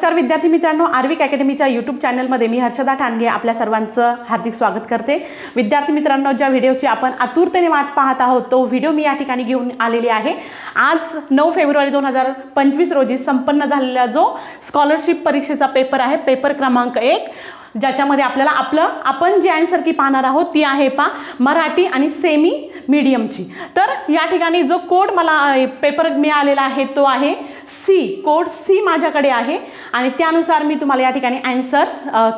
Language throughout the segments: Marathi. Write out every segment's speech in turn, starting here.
नमस्कार विद्यार्थी मित्रांनो. आर्विक अकॅडमीच्या यूट्यूब चॅनलमध्ये मी हर्षदा ठाणगे आपल्या सर्वांचं हार्दिक स्वागत करते. विद्यार्थी मित्रांनो ज्या व्हिडिओची आपण आतुरतेने वाट पाहत आहोत तो व्हिडिओ मी या ठिकाणी घेऊन आलेली आहे. आज नऊ फेब्रुवारी दोन हजार पंचवीस रोजी संपन्न झालेला जो स्कॉलरशिप परीक्षेचा पेपर आहे पेपर क्रमांक एक ज्याच्यामध्ये आपल्याला आपलं आपण जी आन्सर की पाहणार आहोत ती आहे पा मराठी आणि सेमी मीडियमची तर या ठिकाणी जो कोड मला पेपर मिळालेला आहे तो आहे सी कोड सी माझ्याकडे आहे. आणि त्यानुसार मी तुम्हाला या ठिकाणी ॲन्सर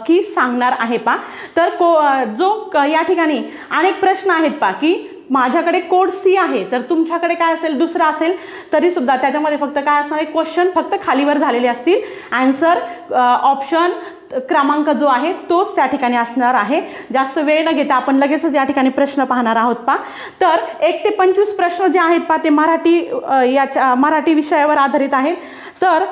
की सांगणार आहे पा. तर को जो क- या ठिकाणी अनेक प्रश्न आहेत पा की माझ्याकडे कोड सी आहे तर तुमच्याकडे काय असेल? दुसरा असेल तरीसुद्धा त्याच्यामध्ये फक्त काय असणार आहे? क्वेश्चन फक्त खालीवर झालेले असतील. ॲन्सर ऑप्शन क्रमांक जो आहे तोच त्या ठिकाणी असणार आहे. जास्त वेळ न घेता आपण लगेचच या ठिकाणी प्रश्न पाहणार आहोत पा. तर एक ते पंचवीस प्रश्न जे आहेत पा ते मराठी याच्या मराठी विषयावर आधारित आहेत. तर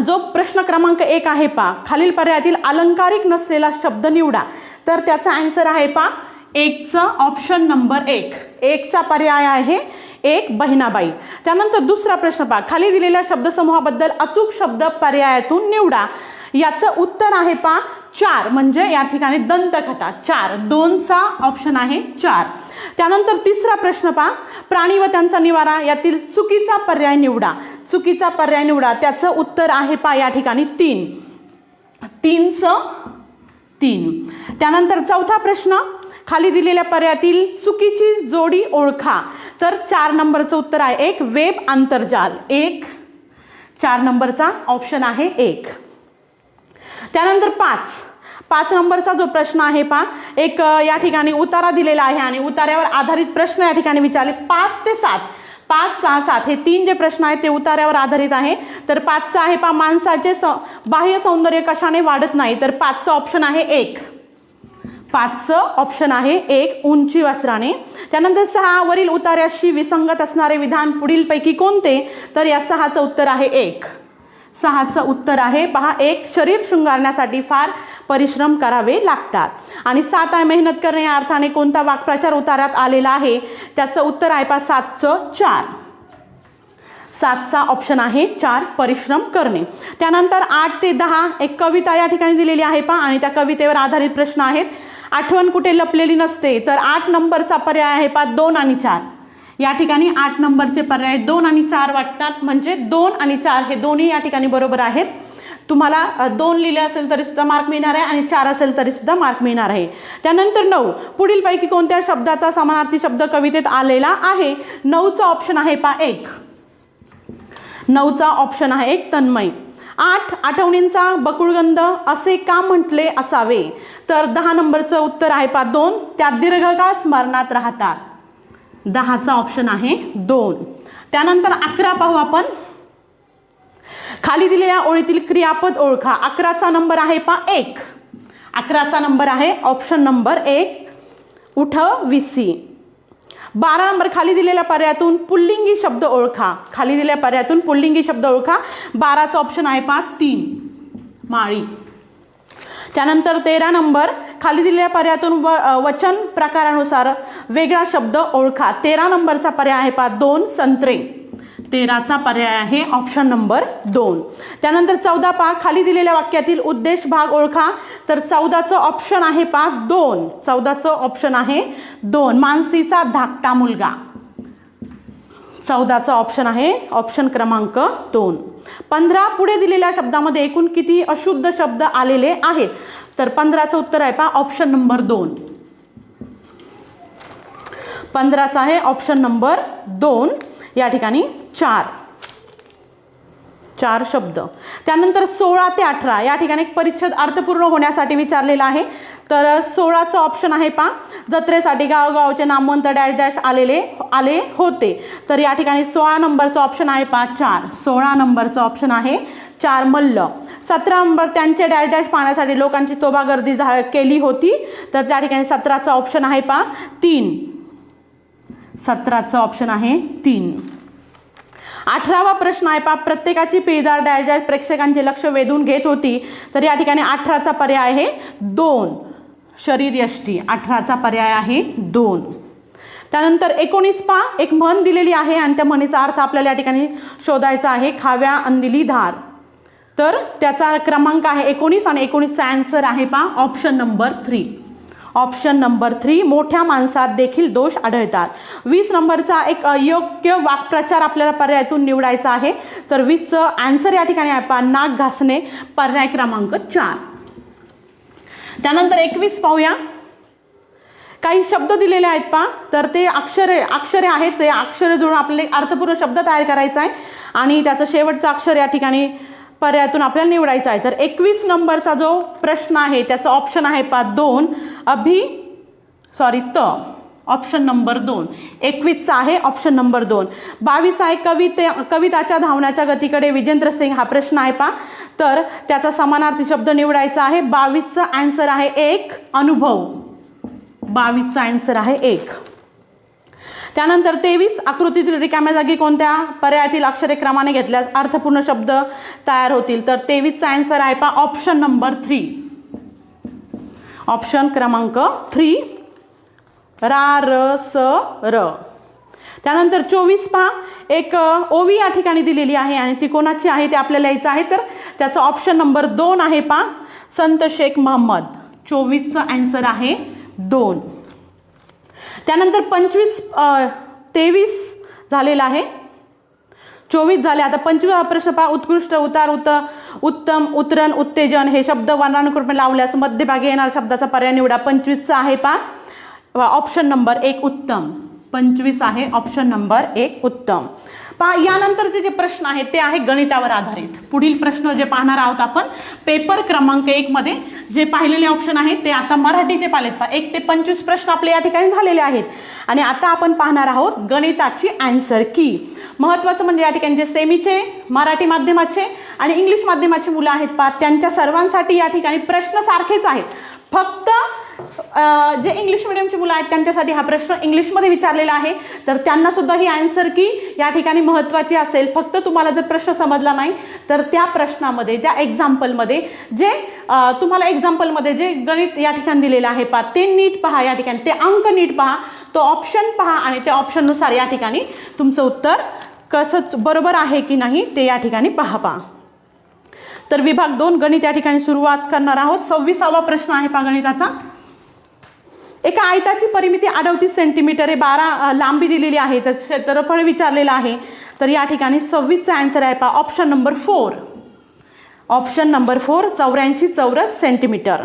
जो प्रश्न क्रमांक एक आहे पा खालील पर्यायातील अलंकारिक नसलेला शब्द निवडा. तर त्याचा आन्सर आहे पा एकचं ऑप्शन नंबर एक. एकचा पर्याय आहे एक बहिणाबाई. त्यानंतर दुसरा प्रश्न पा खाली दिलेल्या शब्दसमूहाबद्दल अचूक शब्द पर्यायातून निवडा. याचं उत्तर आहे पा चार. म्हणजे या ठिकाणी दंतकथा. चार. दोनचा ऑप्शन आहे चार. त्यानंतर तिसरा प्रश्न पहा प्राणी व त्यांचा निवारा यातील चुकीचा पर्याय निवडा. चुकीचा पर्याय निवडा. त्याचं उत्तर आहे पा या ठिकाणी तीन. तीनचं तीन. त्यानंतर चौथा प्रश्न खाली दिलेल्या पर्यायातील चुकीची जोडी ओळखा. तर चार नंबरचं उत्तर आहे एक वेब आंतरजाल. एक. चार नंबरचा ऑप्शन आहे एक. त्यानंतर पाच. पाच नंबरचा जो प्रश्न आहे पा एक या ठिकाणी उतारा दिलेला आहे आणि उतार्यावर आधारित प्रश्न या ठिकाणी विचारले. पाच ते सात. पाच सहा सात हे तीन जे प्रश्न आहेत ते उतार्यावर आधारित आहे. तर पाचचा आहे पा माणसाचे स बाह्य सौंदर्य कशाने वाढत नाही? तर पाचचं ऑप्शन आहे एक. पाचचं ऑप्शन आहे एक उंची वस्त्राने. त्यानंतर सहा वरील उतार्याशी विसंगत असणारे विधान पुढीलपैकी कोणते? तर या सहाचं उत्तर आहे एक. सहाचं उत्तर आहे. पहा एक शरीर शृंगारण्यासाठी फार परिश्रम करावे लागतात. आणि सात आहे मेहनत करणे या अर्थाने कोणता वाक्प्रचार उतारात आलेला आहे? त्याचं उत्तर आहे पहा सातचं चार. सातचा ऑप्शन आहे चार परिश्रम करणे. त्यानंतर आठ ते दहा एक कविता या ठिकाणी दिलेली आहे पहा आणि त्या कवितेवर आधारित प्रश्न आहेत. आठवण कुठे लपलेली नसते तर आठ नंबरचा पर्याय आहे पहा दोन आणि चार. या ठिकाणी आठ नंबरचे पर्याय दोन आणि चार वाटतात. म्हणजे दोन आणि चार हे दोन्ही या ठिकाणी बरोबर आहेत. तुम्हाला दोन लिहिले असेल तरीसुद्धा मार्क मिळणार आहे आणि चार असेल तरीसुद्धा मार्क मिळणार आहे. त्यानंतर नऊ. पुढीलपैकी कोणत्या शब्दाचा समानार्थी शब्द कवितेत आलेला आहे? नऊचा ऑप्शन आहे पा एक. नऊचा ऑप्शन आहे एक तन्मय. आठ आठवणींचा बकुळगंध असे का म्हटले असावे? तर दहा नंबरचं उत्तर आहे पा दोन. त्यात दीर्घकाळ स्मरणात राहतात. दहाचा ऑप्शन आहे दोन. त्यानंतर अकरा पाहू आपण. खाली दिलेल्या ओळीतील क्रियापद ओळखा. अकराचा नंबर आहे पा एक. अकराचा नंबर आहे ऑप्शन नंबर एक. उठ विसी. बारा नंबर खाली दिलेल्या पर्यायातून पुल्लिंगी शब्द ओळखा. खाली दिलेल्या पर्यायातून पुल्लिंगी शब्द ओळखा. बाराचा ऑप्शन आहे पा तीन. माळी. त्यानंतर तेरा नंबर खाली दिलेल्या पर्यायातून व वचन प्रकारानुसार वेगळा शब्द ओळखा. तेरा नंबरचा पर्याय आहे पा दोन संत्रे. तेराचा पर्याय आहे ऑप्शन नंबर दोन. त्यानंतर चौदा पा खाली दिलेल्या वाक्यातील उद्देश भाग ओळखा. तर चौदाचं ऑप्शन आहे पा दोन. चौदाचं ऑप्शन आहे दोन. मानसीचा धाकटा मुलगा. चौदाचं ऑप्शन आहे. ऑप्शन क्रमांक दोन. पंधरा पुढे दिलेल्या शब्दामध्ये एकूण किती अशुद्ध शब्द आलेले आहेत? तर पंधराचं उत्तर आहे पा ऑप्शन नंबर दोन. पंधराचा आहे ऑप्शन नंबर दोन. या ठिकाणी चार. चार शब्द. त्यानंतर सोळा ते अठरा या ठिकाणी एक परिच्छेद अर्थपूर्ण होण्यासाठी विचारलेला आहे. तर सोळाचं ऑप्शन आहे पा जत्रेसाठी गावगावचे नामवंत डॅश डॅश आलेले आले होते. तर या ठिकाणी सोळा नंबरचं ऑप्शन आहे पा चार. सोळा नंबरचं ऑप्शन आहे चार मल्ल. सतरा नंबर त्यांचे डॅश डॅश पाहण्यासाठी लोकांची तोबा गर्दी झा केली होती. तर त्या ठिकाणी सतराचं ऑप्शन आहे पा तीन. सतराचं ऑप्शन आहे तीन. अठरावा प्रश्न आहे. पा प्रत्येकाची पिळदार डॅश प्रेक्षकांचे लक्ष वेधून घेत होती तर या ठिकाणी अठराचा पर्याय आहे दोन. शरीर यष्टी अठराचा पर्याय आहे दोन. त्यानंतर एकोणीस पा एक म्हण दिलेली आहे आणि त्या म्हणीचा अर्थ आपल्याला या ठिकाणी शोधायचा आहे खाव्या अंदिली धार. तर त्याचा क्रमांक आहे एकोणीस आणि एकोणीसचा अँसर आहे पा option number three option number three मोठ्या माणसात देखील दोष आढळतात. वीस नंबरचा एक अयोग्य वाक्प्रचार आपल्याला पर्यायातून निवडायचा आहे. तर वीसचं आन्सर या ठिकाणी आहे पा नाक घासणे पर्याय क्रमांक चार. त्यानंतर एकवीस पाहूया. काही शब्द दिलेले आहेत पा तर ते अक्षरे अक्षरे आहेत ते अक्षरे जोडून आपल्याला अर्थपूर्ण शब्द तयार करायचा आहे. आणि त्याचं शेवटचं अक्षर या ठिकाणी पर्यायातून आपल्याला निवडायचा आहे. तर एकवीस नंबरचा जो प्रश्न आहे त्याचं ऑप्शन आहे पा दोन. अभि सॉरी त. ऑप्शन नंबर दोन. एकवीसचा आहे ऑप्शन नंबर दोन. बावीस आहे कविते कविताच्या धावण्याच्या गतीकडे विजेंद्र सिंग हा प्रश्न आहे पा तर त्याचा समानार्थी शब्द निवडायचा आहे. बावीसचा आन्सर आहे एक अनुभव. बावीसचा आन्सर आहे एक. त्यानंतर तेवीस आकृतीतील रिकाम्या जागी कोणत्या? पर्यायातील अक्षरे क्रमाने घेतल्यास अर्थपूर्ण शब्द तयार होतील. तर तेवीसचा आन्सर आहे पा ऑप्शन नंबर थ्री ऑप्शन क्रमांक थ्री रा र स र. त्यानंतर चोवीस पहा एक ओवी या ठिकाणी दिलेली आहे आणि ती कोणाची आहे ते आपल्याला यायचं आहे. तर त्याचा ऑप्शन नंबर दोन आहे पा संत शेख महम्मद. चोवीसचं आन्सर आहे दोन. त्यानंतर पंचवीस तेवीस झालेला आहे. चोवीस झाले. आता पंचवीस प्रश्न पहा. उत्कृष्ट उतार उत उत्तम उतरण उत्तेजन हे शब्द वर्णानुक्रमे लावल्यास मध्यभागी येणाऱ्या शब्दाचा पर्याय निवडा. पंचवीसचा आहे पा ऑप्शन नंबर एक उत्तम. पंचवीस आहे. ऑप्शन नंबर एक उत्तम. पहा यानंतरचे जे प्रश्न आहेत ते आहे गणितावर आधारित. पुढील प्रश्न जे पाहणार आहोत आपण पेपर क्रमांक एकमध्ये जे पाहिलेले ऑप्शन आहेत ते आता मराठीचे पाहिलेत पहा एक ते पंचवीस प्रश्न आपले या ठिकाणी झालेले आहेत. आणि आता आपण पाहणार आहोत गणिताची अँसर की महत्त्वाचं म्हणजे या ठिकाणी जे सेमीचे मराठी माध्यमाचे आणि इंग्लिश माध्यमाची मुलं आहेत पा त्यांच्या सर्वांसाठी या ठिकाणी प्रश्न सारखेच आहेत. फक्त जे इंग्लिश मिडियमची मुलं आहेत त्यांच्यासाठी हा प्रश्न इंग्लिशमध्ये विचारलेला आहे. तर त्यांनासुद्धा ही आन्सर की या ठिकाणी महत्त्वाची असेल. फक्त तुम्हाला जर प्रश्न समजला नाही तर त्या प्रश्नामध्ये त्या एक्झाम्पलमध्ये जे तुम्हाला एक्झाम्पलमध्ये जे गणित या ठिकाणी दिलेलं आहे पहा ते नीट पहा या ठिकाणी. ते अंक नीट पहा. तो ऑप्शन पहा आणि त्या ऑप्शननुसार या ठिकाणी तुमचं उत्तर कसंच बरोबर आहे की नाही ते या ठिकाणी पहा पहा. तर विभाग दोन गणित या ठिकाणी सुरुवात करणार आहोत. सव्वीसावा प्रश्न आहे पहा गणिताचा. एका आयताची परिमिती अडवतीस सेंटीमीटर आहे. बारा लांबी दिलेली आहे. तर क्षेत्रफळ विचारलेलं आहे. तर या ठिकाणी सव्वीसचा आन्सर आहे. पहा option number four option number four चौऱ्याऐंशी चौरस सेंटीमीटर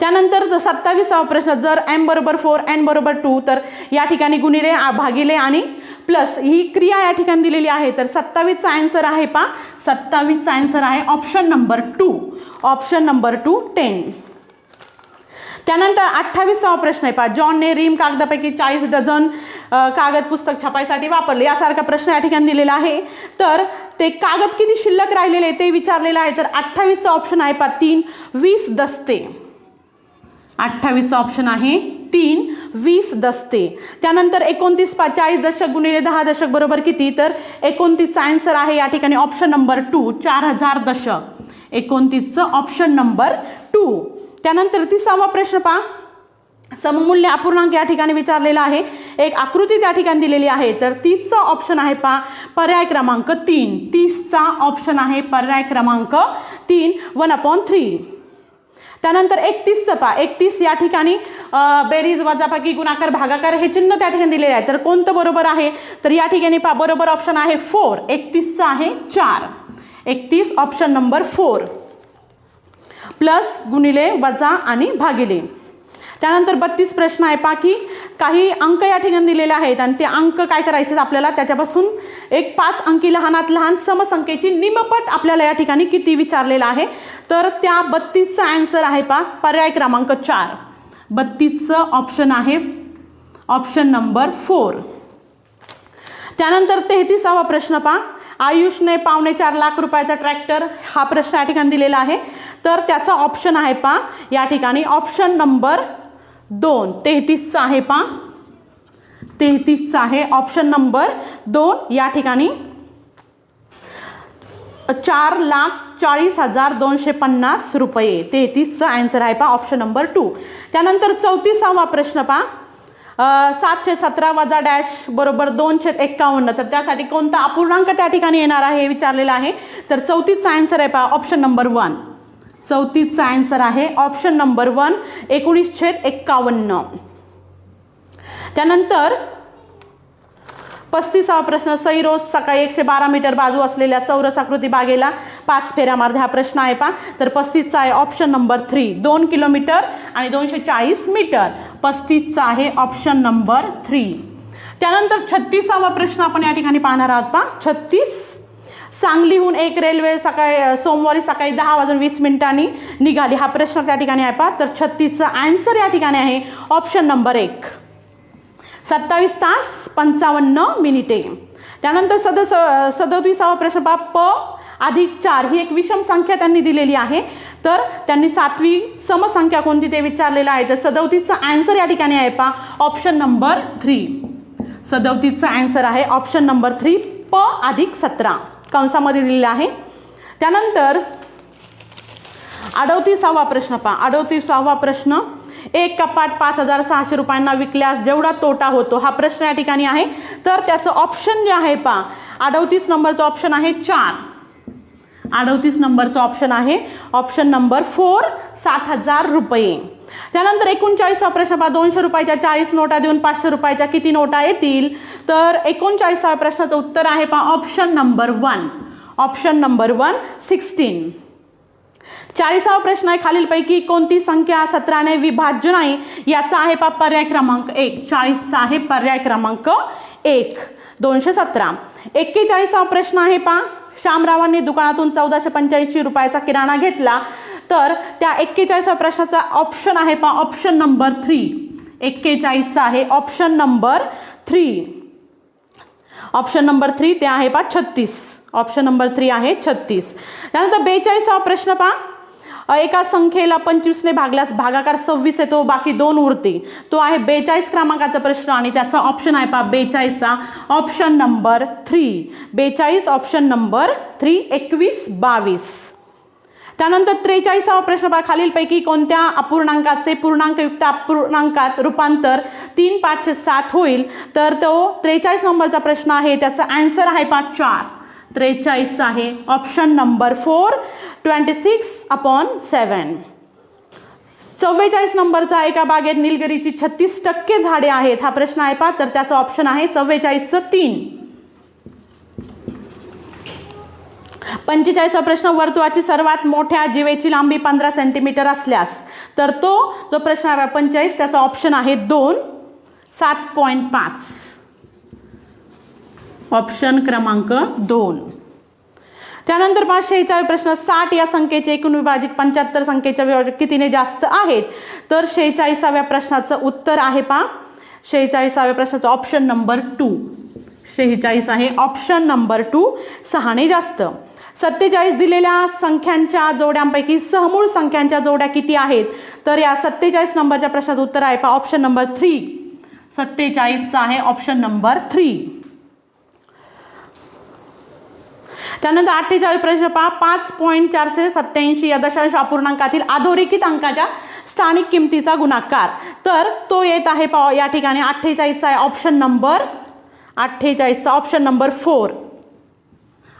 त्यानंतर सत्तावीसावा प्रश्न जर एम बरोबर फोर एन बरोबर टू तर या ठिकाणी गुणिले भागिले आणि प्लस ही क्रिया या ठिकाणी दिलेली आहे. तर सत्तावीसचा आन्सर आहे पा सत्तावीसचा आन्सर आहे option number two option number two ten त्यानंतर अठ्ठावीसावा प्रश्न आहे पहा. जॉनने रिम कागदापैकी चाळीस डझन कागद पुस्तक छापायसाठी वापरले. यासारखा प्रश्न या ठिकाणी दिलेला आहे. तर ते कागद किती शिल्लक राहिलेले आहे ते विचारलेलं आहे. तर अठ्ठावीसचा ऑप्शन आहे पहा तीन. वीस दस्ते. अठ्ठावीसचा ऑप्शन आहे तीन. वीस दस्ते. त्यानंतर एकोणतीस पा चाळीस दशक गुणिले दहा दशक बरोबर किती? तर एकोणतीसचा आन्सर आहे या ठिकाणी ऑप्शन नंबर टू चार हजार दशक. एकोणतीसचं ऑप्शन नंबर टू त्यानंतर तिसावा प्रश्न पहा. सममूल्य अपूर्णांक या ठिकाणी विचारलेला आहे. एक आकृती त्या ठिकाणी दिलेली आहे. तर तीसचा ऑप्शन आहे पा पर्याय क्रमांक तीन. तीसचा ऑप्शन आहे पर्याय क्रमांक तीन. वन अपॉन थ्री त्यानंतर एकतीसचं पा एकतीस या ठिकाणी बेरीज वजापाकी गुणाकार भागाकार हे चिन्ह त्या ठिकाणी दिलेले आहे. तर कोणतं बरोबर आहे? तर या ठिकाणी पा बरोबर ऑप्शन आहे फोर एकतीसचं आहे चार. एकतीस ऑप्शन नंबर फोर प्लस गुणिले वजा आणि भागिले. त्यानंतर बत्तीस प्रश्न आहे. पा की काही अंक या ठिकाणी दिलेले आहेत आणि ते अंक काय करायचे आहेत आपल्याला? त्याच्यापासून एक पाच अंकी लहानात लहान समसंख्येची निमपट आपल्याला या ठिकाणी किती विचारलेला आहे? तर त्या बत्तीसचा आन्सर आहे पा पर्याय क्रमांक चार. बत्तीसचं ऑप्शन आहे. ऑप्शन नंबर फोर त्यानंतर तेहतीसावा प्रश्न पहा. आयुषने पावणे चार लाख रुपयाचा ट्रॅक्टर हा प्रश्न या ठिकाणी दिलेला आहे. तर त्याचा ऑप्शन आहे पा या ठिकाणी ऑप्शन नंबर दोन तेहतीसचा आहे पा. तेहतीसचा आहे ऑप्शन नंबर दोन या ठिकाणी चार लाख चाळीस हजार दोनशे पन्नास रुपये. तेहतीसचा आन्सर आहे पा ऑप्शन नंबर टू त्यानंतर चौतीसावा प्रश्न पा. सातशे सतरा वजा डॅश बरोबर दोनशे एक्कावन्न. तर त्यासाठी कोणता अपूर्णांक त्या ठिकाणी येणार आहे हे विचारलेलं आहे. तर चौथीचा आन्सर आहे पहा ऑप्शन नंबर वन चौथीचा आन्सर आहे ऑप्शन नंबर वन एकोणीसशे एक्कावन्न. त्यानंतर पस्तीसावा प्रश्न सई रोज सकाळी एकशे बारा मीटर बाजू असलेल्या चौरस आकृती बागेला पाच फेऱ्या मारते हा प्रश्न आहे पा तर पस्तीसचा आहे ऑप्शन नंबर थ्री दोन किलोमीटर आणि दोनशे चाळीस मीटर. पस्तीसचा आहे ऑप्शन नंबर थ्री. त्यानंतर छत्तीसावा प्रश्न आपण या ठिकाणी पाहणार आहोत पा छत्तीस सांगलीहून एक रेल्वे सकाळी सोमवारी सकाळी दहा वाजून वीस मिनिटांनी निघाली. हा प्रश्न त्या ठिकाणी आहे पा तर छत्तीसचा आन्सर या ठिकाणी आहे. ऑप्शन नंबर एक. सत्तावीस तास पंचावन्न मिनिटे. त्यानंतर सद सदोतीसावा प्रश्न पहा प अधिक चार ही एक विषम संख्या त्यांनी दिलेली आहे. तर त्यांनी सातवी समसंख्या कोणती ते विचारलेलं आहे? तर सदोतीसचा ॲन्सर या ठिकाणी आहे पा ऑप्शन नंबर थ्री सदोतीसचा ॲन्सर आहे. ऑप्शन नंबर थ्री प अधिक सतरा. कंसामध्ये दिलेला आहे. त्यानंतर अडवतीसावा प्रश्न पहा. अडवतीसावा प्रश्न एक कपाट पाच हजार सहाशे रुपयांना विकल्यास जेवढा तोटा होतो हा प्रश्न या ठिकाणी आहे. तर त्याचं ऑप्शन जे आहे पहा. अडवतीस नंबरचं ऑप्शन आहे चार. अडतीस नंबरचं ऑप्शन आहे. ऑप्शन नंबर फोर सात हजार रुपये. त्यानंतर एकोणचाळीसवा प्रश्न पहा. दोनशे रुपयाच्या चाळीस नोटा देऊन पाचशे रुपयाच्या किती नोटा येतील? तर एकोणचाळीसाव्या प्रश्नाचं उत्तर आहे पहा. Option number one option number one sixteen चाळीसावा प्रश्न आहे. खालीलपैकी कोणती संख्या सतराने विभाज्य नाही? याचा आहे पा पर्याय क्रमांक एक. चाळीसचा आहे पर्याय क्रमांक एक. दोनशे सतरा. एक्केचाळीसावा प्रश्न आहे पा श्यामरावांनी दुकानातून चौदाशे पंच्याऐंशी रुपयाचा किराणा घेतला. तर त्या एक्केचाळीसाव्या प्रश्नाचा ऑप्शन आहे पा ऑप्शन नंबर थ्री एक्केचाळीसचा आहे option number three option number three ते आहे पा छत्तीस. ऑप्शन नंबर थ्री आहे छत्तीस. त्यानंतर बेचाळीसावा प्रश्न पहा. एका संख्येला पंचवीसने भागल्यास भागाकार सव्वीस येतो बाकी दोन उरते तो आहे बेचाळीस क्रमांकाचा प्रश्न आणि त्याचा ऑप्शन आहे पा बेचाळीसचा ऑप्शन नंबर थ्री. बेचाळीस ऑप्शन नंबर थ्री एकवीस बावीस. त्यानंतर त्रेचाळीसावा प्रश्न पहा खालीलपैकी कोणत्या अपूर्णांकाचे पूर्णांकयुक्त अपूर्णांकात रूपांतर तीन पाचशे सात होईल? तर तो त्रेचाळीस नंबरचा प्रश्न आहे त्याचा आन्सर आहे पा चार. त्रेचाळीसचा आहे. Option number four twenty six upon seven चव्वेचाळीस नंबरचा एका बागेत निलगिरीची छत्तीस टक्के झाडे आहेत. हा प्रश्न आहे पा तर त्याचं ऑप्शन आहे चव्वेचाळीसचं तीन. पंचेचाळीसवा प्रश्न वर्तुळाची सर्वात मोठ्या जीवेची लांबी पंधरा सेंटीमीटर असल्यास. तर तो जो प्रश्न आहे पंचेचाळीस त्याचा ऑप्शन आहे दोन. सात पॉईंट पाच. ऑप्शन क्रमांक दोन. त्यानंतर पहा शेहेचाळीस प्रश्न साठ या संख्येचे एकूण विभाजित पंच्याहत्तर संख्येच्या विभाजित कितीने जास्त आहेत? तर शेहेचाळीसाव्या प्रश्नाचं उत्तर आहे पहा. शेहेचाळीसाव्या प्रश्नाचं ऑप्शन नंबर टू शेहेचाळीस आहे. ऑप्शन नंबर टू सहाने जास्त. सत्तेचाळीस दिलेल्या संख्यांच्या जोड्यांपैकी सहमूळ संख्यांच्या जोड्या किती आहेत? तर या सत्तेचाळीस नंबरच्या प्रश्नाचं उत्तर आहे पहा. ऑप्शन नंबर थ्री सत्तेचाळीसचा आहे. ऑप्शन नंबर थ्री त्यानंतर अठ्ठेचाळीस प्रश्न पहा. पाच पॉईंट चारशे सत्याऐंशी या दशांश अपूर्णांकातील अधोरेखित अंकाच्या स्थानिक किमतीचा गुणाकार. तर तो येत आहे पा या ठिकाणी अठ्ठेचाळीसचा आहे ऑप्शन नंबर अठ्ठेचाळीसचा ऑप्शन नंबर फोर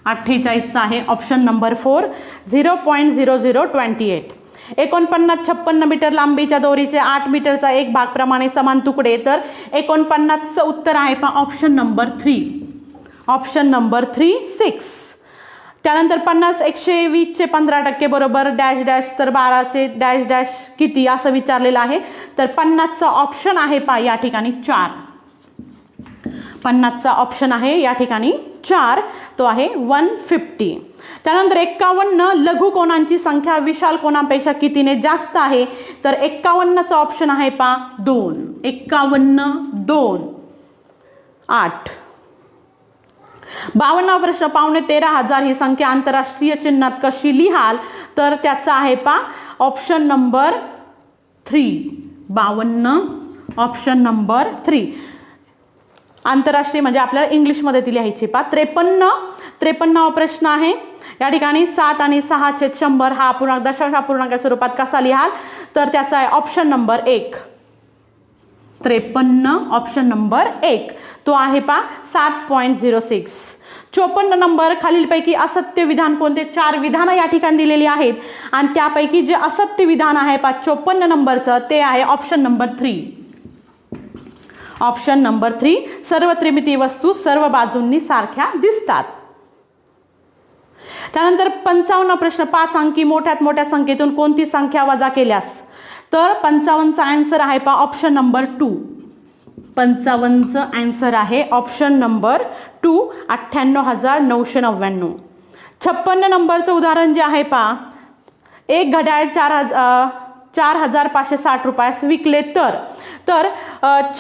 अठ्ठेचाळीसचा आहे option number four zero point zero zero twenty eight एकोणपन्नास छप्पन्न मीटर लांबीच्या दोरीचे आठ मीटरचा एक भाग प्रमाणे समान तुकडे. तर एकोणपन्नासचं उत्तर आहे पहा option number three option number three six त्यानंतर पन्नास एकशे वीसचे पंधरा टक्के बरोबर डॅश डॅश तर बाराचे डॅश डॅश किती असं विचारलेलं आहे. तर पन्नासचा ऑप्शन आहे पा या ठिकाणी चार. पन्नासचा ऑप्शन आहे या ठिकाणी चार. तो आहे वन फिफ्टी. त्यानंतर एक्कावन्न लघु कोणांची संख्या विशाल कोणापेक्षा कितीने जास्त आहे? तर एक्कावन्नचा ऑप्शन आहे पा दोन. एक्कावन्न दोन. आठ. बावन्नावा प्रश्न पावणे तेरा हजार ही संख्या आंतरराष्ट्रीय चिन्हात कशी लिहाल? तर त्याचा आहे पा ऑप्शन नंबर थ्री बावन्न ऑप्शन नंबर थ्री आंतरराष्ट्रीय म्हणजे आपल्याला इंग्लिशमध्ये ती लिहायची पा. त्रेपन्न त्रेपन्नावा प्रश्न आहे. या ठिकाणी सात आणि सहा छेद शंभर हा अपूर्णांक दशांश अपूर्णांक स्वरूपात कसा लिहाल? तर त्याचा आहे ऑप्शन नंबर एक. त्रेपन्न ऑप्शन नंबर एक. तो आहे पा सात पॉईंट झिरो सिक्स चोपन्न नंबर खालीलपैकी असत्य विधान कोणते? चार विधानं या ठिकाणी दिलेली आहेत. आणि त्यापैकी जे असत्य विधान आहे पा चोपन्न नंबरचं ते आहे option number three option number three सर्व त्रिमिती वस्तू सर्व बाजूंनी सारख्या दिसतात. त्यानंतर पंचावन्न प्रश्न पाच अंकी मोठ्यात मोठ्या संख्येतून कोणती संख्या वजा केल्यास? तर पंचावन्नचा आन्सर आहे पा ऑप्शन नंबर टू पंचावन्नचं ॲन्सर आहे ऑप्शन नंबर टू अठ्ठ्याण्णव हजार नऊशे नव्याण्णव. छप्पन्न नंबरचं उदाहरण जे आहे पा एक घड्याळ चार हज चार हजार पाचशे साठ रुपयास विकले तर तर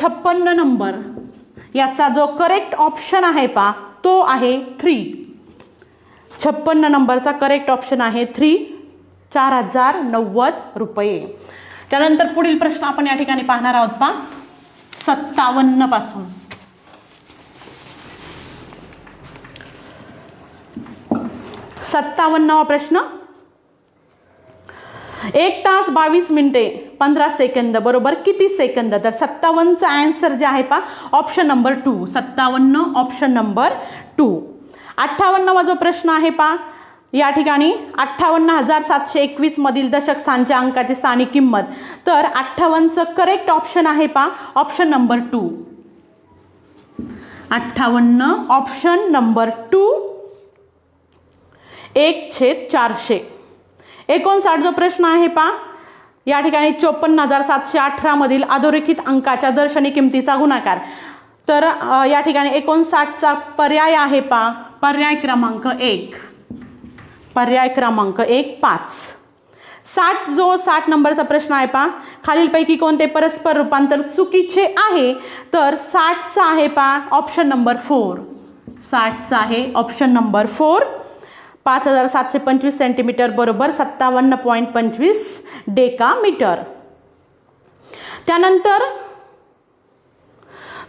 छप्पन्न नंबर याचा जो करेक्ट ऑप्शन आहे पा तो आहे थ्री छप्पन्न नंबरचा करेक्ट ऑप्शन आहे थ्री चार हजार नव्वद रुपये. त्यानंतर पुढील प्रश्न आपण या ठिकाणी पाहणार आहोत पा सत्तावन्नपासून. सत्तावन्नवा प्रश्न. एक तास बावीस मिनिटे पंधरा सेकंद बरोबर किती सेकंद? तर सत्तावन्नचा आन्सर जे आहे पा ऑप्शन नंबर टू सत्तावन्न ऑप्शन नंबर टू अठ्ठावन्नवा जो प्रश्न आहे पा या ठिकाणी अठ्ठावन्न हजार सातशे एकवीसमधील दशक स्थानच्या अंकाची स्थानिक किंमत. तर अठ्ठावन्नचं करेक्ट ऑप्शन आहे पा ऑप्शन नंबर टू अठ्ठावन्न ऑप्शन नंबर टू एक छेद चारशे. एकोणसाठ जो प्रश्न आहे पा या ठिकाणी चोपन्न हजार सातशे अठरामधील अधोरेखित अंकाच्या दर्शनी किमतीचा गुणाकार. तर या ठिकाणी एकोणसाठचा पर्याय आहे पा पर्याय क्रमांक एक. पर्याय क्रमांक एक पाच. साठ जो साठ नंबरचा प्रश्न आहे पा खालीलपैकी कोणते परस्पर रूपांतर चुकीचे आहे? तर साठचा आहे पा ऑप्शन नंबर फोर साठचा आहे ऑप्शन नंबर फोर पाच हजार सातशे पंचवीस सेंटीमीटर बरोबर सत्तावन्न पॉईंट पंचवीस डेका मीटर त्यानंतर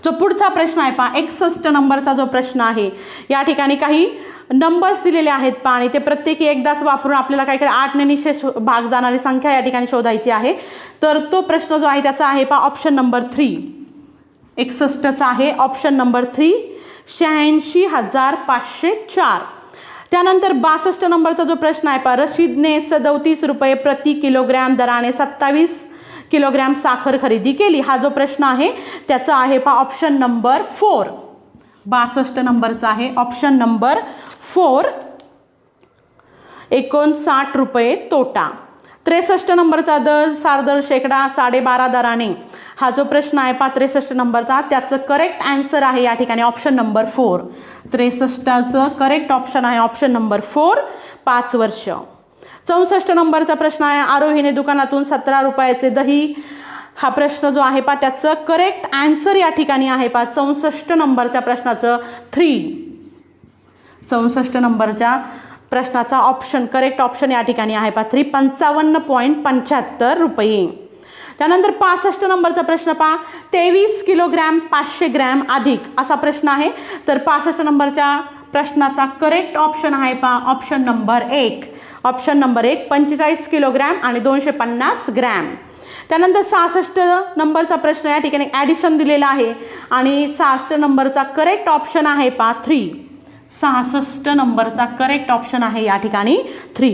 जो पुढचा प्रश्न आहे पा एकसष्ट नंबरचा जो प्रश्न आहे या ठिकाणी काही नंबर्स दिलेले आहेत पाणी. आणि ते प्रत्येकी एकदाच वापरून आपल्याला काय काय आठने निशेष भाग जाणारी संख्या या ठिकाणी शोधायची आहे. तर तो प्रश्न जो आहे त्याचा आहे पा ऑप्शन नंबर थ्री एकसष्टचा आहे ऑप्शन नंबर थ्री शहाऐंशी हजार पाचशे चार. त्यानंतर बासष्ट नंबरचा जो प्रश्न आहे पा रशीदने सदोतीस रुपये प्रति किलोग्रॅम दराने सत्तावीस किलोग्रॅम साखर खरेदी केली. हा जो प्रश्न आहे त्याचा आहे पा ऑप्शन नंबर फोर बासष्ट नंबरचा आहे. ऑप्शन नंबर फोर एकोणसाठ रुपये तोटा. त्रेसष्ट नंबरचा दर सारदर शेकडा साडेबारा दराने. हा जो प्रश्न आहे पा त्रेसष्ट नंबरचा त्याचं करेक्ट आन्सर आहे या ठिकाणी ऑप्शन नंबर फोर त्रेसष्टाचं करेक्ट ऑप्शन आहे ऑप्शन नंबर फोर पाच वर्ष. चौसष्ट नंबरचा प्रश्न आहे आरोहीने दुकानातून सतरा रुपयाचे दही हा प्रश्न जो आहे पा त्याचं करेक्ट आन्सर या ठिकाणी आहे पा चौसष्ट नंबरच्या प्रश्नाचं थ्री चौसष्ट नंबरच्या प्रश्नाचा ऑप्शन करेक्ट ऑप्शन या ठिकाणी आहे पा थ्री पंचावन्न पॉईंट पंच्याहत्तर रुपये. त्यानंतर पासष्ट नंबरचा प्रश्न पहा. तेवीस किलोग्रॅम पाचशे ग्रॅम अधिक असा प्रश्न आहे. तर पासष्ट नंबरच्या प्रश्नाचा करेक्ट ऑप्शन आहे पहा. ऑप्शन नंबर एक. ऑप्शन नंबर एक पंचेचाळीस किलोग्रॅम आणि दोनशे पन्नास ग्रॅम. त्यानंतर सहासष्ट नंबरचा प्रश्न या ठिकाणी ॲडिशन दिलेला आहे. आणि सहासष्ट नंबरचा करेक्ट ऑप्शन आहे पा थ्री सहासष्ट नंबरचा करेक्ट ऑप्शन आहे या ठिकाणी थ्री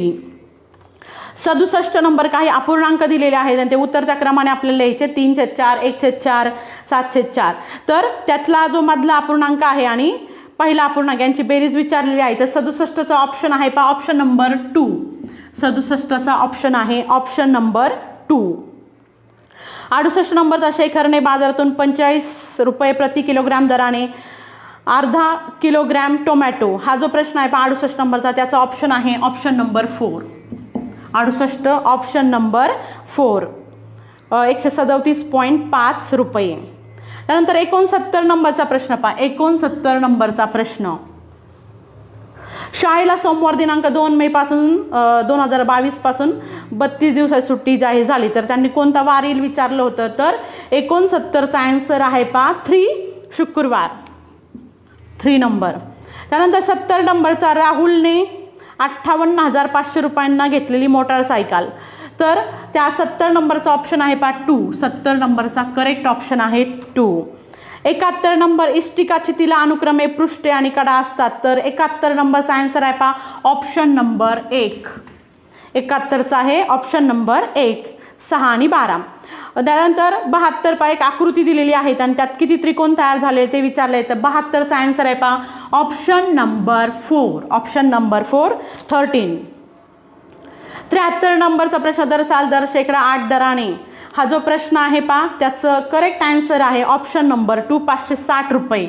सदुसष्ट नंबर काही अपूर्णांक दिलेले आहेत आणि ते उतरत्या क्रमाने आपल्याला लिहायचे तीन छेद चार एक छेद चार सात छेद चार. तर त्यातला जो मधला अपूर्णांक आहे आणि पहिला अपूर्णांक यांची बेरीज विचारलेली आहे. तर सदुसष्टचा ऑप्शन आहे पा ऑप्शन नंबर टू सदुसष्टचा ऑप्शन आहे ऑप्शन नंबर टू अडुसष्ट नंबरचा शेखरने बाजारातून पंचेचाळीस रुपये प्रति किलोग्रॅम दराने अर्धा किलोग्रॅम टोमॅटो. हा जो प्रश्न आहे पहा अडुसष्ट नंबरचा त्याचा ऑप्शन आहे ऑप्शन नंबर फोर अडुसष्ट ऑप्शन नंबर फोर एकशे सदतीस पॉईंट पाच रुपये. त्यानंतर एकोणसत्तर नंबरचा प्रश्न पहा एकोणसत्तर नंबरचा प्रश्न. शाळेला सोमवार दिनांक दोन मे पासून दोन हजार बावीसपासून बत्तीस दिवसाची सुट्टी जाहीर झाली. तर त्यांनी कोणता वार येईल विचारलं होतं तर एकोणसत्तरचा ॲन्सर आहे पा थ्री शुक्रवार. Three number. त्यानंतर सत्तर नंबरचा राहुलने अठ्ठावन्न हजार पाचशे रुपयांना घेतलेली मोटारसायकल तर त्या सत्तर नंबरचा ऑप्शन आहे पा टू. सत्तर नंबरचा करेक्ट ऑप्शन आहे टू. एकाहत्तर नंबर इष्टिकाचितीला अनुक्रमे पृष्ठे आणि कडा असतात. तर एकाहत्तर नंबरचा आन्सर आहे पा ऑप्शन नंबर एक. एकाहत्तरचा आहे ऑप्शन नंबर एक. सहा आणि बारा. त्यानंतर बहात्तर पा एक आकृती दिलेली आहेत आणि त्यात किती त्रिकोण तयार झाले ते विचारले तर बहात्तरचा आन्सर आहे पा option number four option number four thirteen त्र्याहत्तर नंबरचा प्रश्न दर साल दर शेकडा आठ दराने. हा जो प्रश्न आहे पा त्याचं करेक्ट आन्सर आहे ऑप्शन नंबर टू पाचशे साठ रुपये.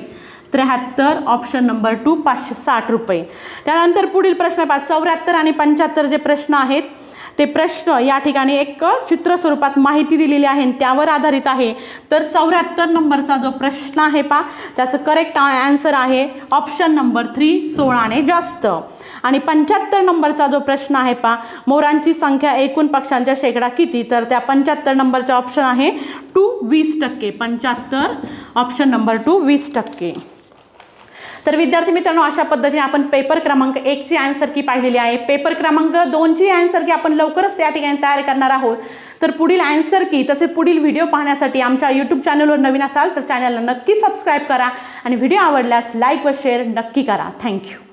त्र्याहत्तर ऑप्शन नंबर टू पाचशे साठ रुपये. त्यानंतर पुढील प्रश्न पहा चौऱ्याहत्तर आणि पंच्याहत्तर जे प्रश्न आहेत ते प्रश्न या ठिकाणी एक चित्र स्वरूपात माहिती दिलेली आहे आणि त्यावर आधारित आहे. तर चौऱ्याहत्तर नंबरचा जो प्रश्न आहे पा त्याचं करेक्ट आन्सर आहे ऑप्शन नंबर थ्री सोळाने जास्त. आणि पंच्याहत्तर नंबरचा जो प्रश्न आहे पा मोरांची संख्या एकूण पक्षांच्या शेकडा किती? तर त्या पंच्याहत्तर नंबरचा ऑप्शन आहे टू वीस टक्के. पंच्याहत्तर ऑप्शन नंबर टू वीस टक्के. तर विद्यार्थी मित्रांनो अशा पद्धतीने आपण पेपर क्रमांक एकची आन्सर की पाहिलेली आहे. पेपर क्रमांक दोनची आन्सर की आपण लवकरच त्या ठिकाणी तयार करणार आहोत. तर पुढील आन्सर की तसे पुढील व्हिडिओ पाहण्यासाठी आमच्या यूट्यूब चॅनलवर नवीन असाल तर चॅनलला नक्की सबस्क्राईब करा आणि व्हिडिओ आवडल्यास लाईक व शेअर नक्की करा. थँक्यू